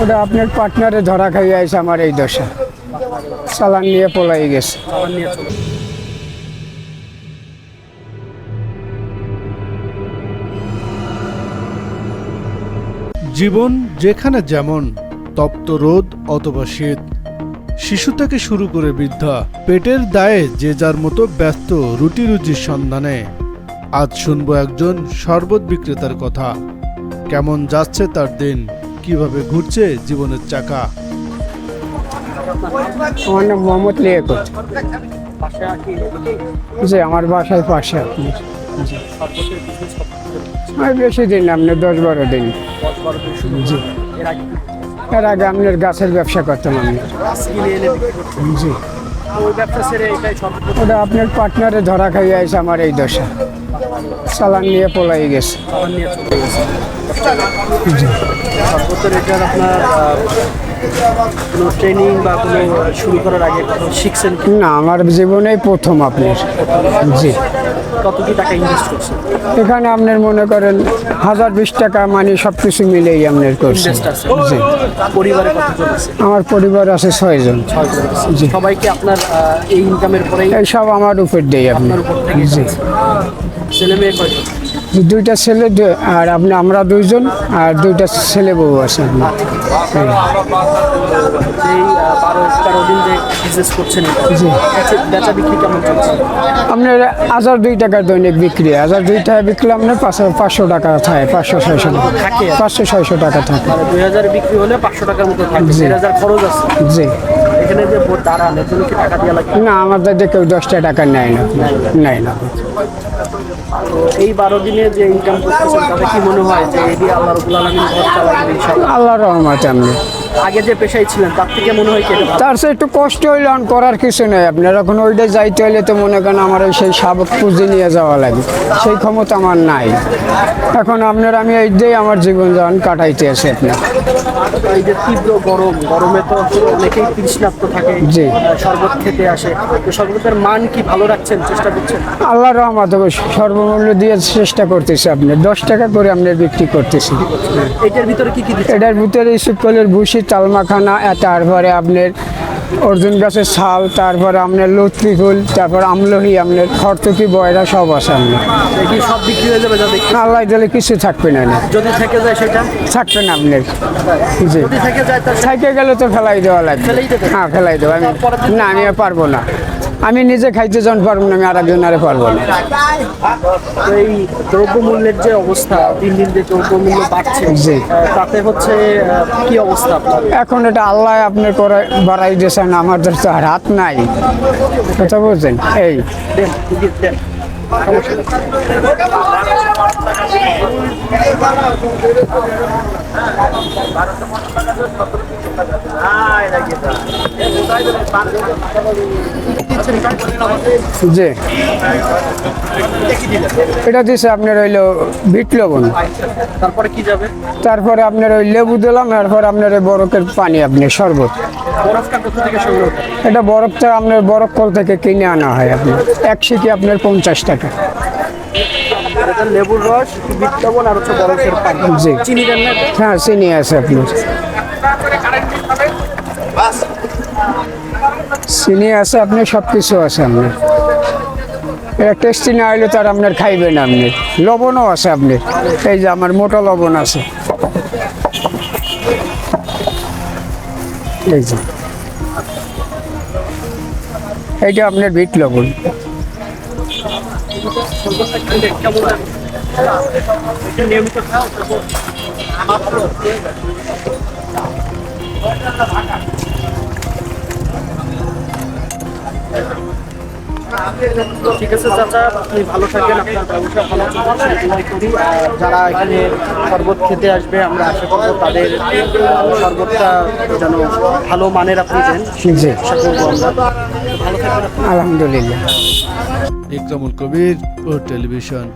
ওটা আপনার পার্টনারে ধরা খাইয়ে আছে আমার এই দশা। চালান নিয়ে পলাই গেছে। জীবন যেখানে যেমন, তপ্ত রোদ অথবা শীত, শিশু থেকে শুরু করে বৃদ্ধা, পেটের দায়ে যে যার মতো ব্যস্ত রুটি রুজির সন্ধানে। আজ শুনব একজন শরবত বিক্রেতার কথা। কেমন যাচ্ছে তার দিন? কীভাবে ঘুরছে জীবনের চাকা? আমার নাম মোহাম্মদ লিয়াকত। জি, আমার বাসায় পাশে আপনি। বেশি দিন আপনি দশ বারো দিন। জি। এর আগে আপনার গাছের ব্যবসা করতাম আমি। জি। ওই ব্যবসা ছেড়ে এটাই সর্বপ্রথম। ওটা আপনার পার্টনারে ধরা খাইয়ে আছে আমার এই দশা। চালান নিয়ে পলাই গেছে। চালান নিয়ে চলে গেছে। আপনার কোনো ট্রেনিং বা কোনো শুরু করার আগে শিখছেন না আমার জীবনেই প্রথম আপনার। জি। কত কি টাকা ইনভেস্ট করছেন? এখানে আপনার মনে করেন হাজার বিশ টাকা মানে সব কিছু মিলেই আপনার করছি। জি। পরিবারে কতজন আছে? আমার পরিবার আছে ছয়জন। জি। সবাইকে আপনার এই ইনকামের পরেই এই সব আমার উপর দেই আপনি। আপনার উপর জি। ছেলে মেয়ে কয়জন? যে দুইটা ছেলে আর আপনি আমরা দুইজন আর দুইটা ছেলে বউ আছে আপনার হাজার দুই টাকার দৈনিক বিক্রি। হাজার দুই টাকা বিক্রি আপনার পাঁচশো পাঁচশো টাকা থাকে পাঁচশো ছয়শো টাকা। থাকে? পাঁচশো ছয়শো টাকা থাকে। মানে দুই হাজার বিক্রি হলে পাঁচশো টাকার মতো হাজার খরচ আছে। জি। এখানে যে দাঁড়ান এর কি টাকা দেওয়া লাগবে? না আমাদের কেউ দশটা টাকা নেয় না। নেয় না। তো এই বারো দিনে যে ইনকাম করতেছেন তাতে কি মনে হয় যে এটি আল্লাহ রবুল আলমিন ঘর চালাবেন আল্লাহ রহমত আপনি আগে যে পেশায় ছিলেন তার থেকে মনে হয় কি এটা ভালো? তার সে একটু কষ্ট হইল আর করার কিছু নেই। আপনার এখন ওইটা যাইতে হলে তো মনে করেন আমার ওই সেই সাবক পুঁজি নিয়ে যাওয়া লাগে। সেই ক্ষমতা আমার নাই। এখন আপনার আমি এই দিয়ে আমার জীবন যাপন কাটাইতে আছি আপনার। এই যে তীব্র গরম গরমে তো অনেকেই তৃষ্ণার্ত থাকে জি। শরবত খেতে আসে। তো শরবতের মান কি ভালো রাখছেন চেষ্টা করছেন? আল্লাহ রহমত সর্বমূল্য দিয়ে চেষ্টা করতেছি আপনি। দশ টাকা করে আপনার বিক্রি করতেছি। এটার ভিতরে কি কি এটার ভিতরে সুকলের ভুসি তালমাখানা চালমাখানা তারপরে আপনার অর্জুন গাছের ছাল তারপরে আপনার লত্রি ফুল তারপর আমলহি আপনার খরতুকি বয়রা সব আছে আপনার। সব বিক্রি হয়ে যাবে আল্লাহ দিলে কিছু থাকবে না না। যদি থেকে যায় সেটা? থাকবে না আপনার। জি। থেকে গেলে তো ফেলাই দেওয়া লাগবে। হ্যাঁ ফেলাই দেবো। আমি না আমি পারব না। আমি নিজে খাইতে যখন পারব না আমি আর একজন আরে পারব না। এই দ্রব্যমূল্যের যে অবস্থা দিন দিন যে দ্রব্যমূল্য বাড়ছে জি। তাতে হচ্ছে কি অবস্থা এখন এটা আল্লাহ আপনি করে বাড়াই দিয়েছেন আমাদের তো আর হাত নাই। কথা বলছেন? এই। সমস্যা নেই। জি। এটা দিছে আপনার হইল বিট লবণ। তারপরে কি যাবে তারপরে আপনার ওই লেবু দিলাম এরপর আপনার ওই বরফের পানি আপনি শরবত? এটা বরফটা আপনার বরফ কল থেকে কিনে আনা হয় আপনার এক শিখি আপনার পঞ্চাশ টাকা। লেবুর রস বিট লবণ আর হচ্ছে বরফের পানি। জি। চিনি হ্যাঁ চিনি আছে আপনার। চিনি আছে, আপনি সব কিছু আছে আপনার। এটা টেস্টি না হইলে তো আর আপনার খাইবেন আপনি। লবণও আছে আপনি। এই যে আমার মোটা লবণ আছে। এই যে। এইটা আপনার বিট লবণ? নিয়মিত ঠিক আছে চাচা আপনি ভালো থাকবেন আপনার ব্যবসা ভালো করি। যারা এখানে শরবত খেতে আসবে আমরা আশা করব তাদের শরবতটা যেন ভালো মানের আপনি দেন। জি। আশা করব আমরা ভালো আলহামদুলিল্লাহ। ইকরামুল কবির ও টেলিভিশন।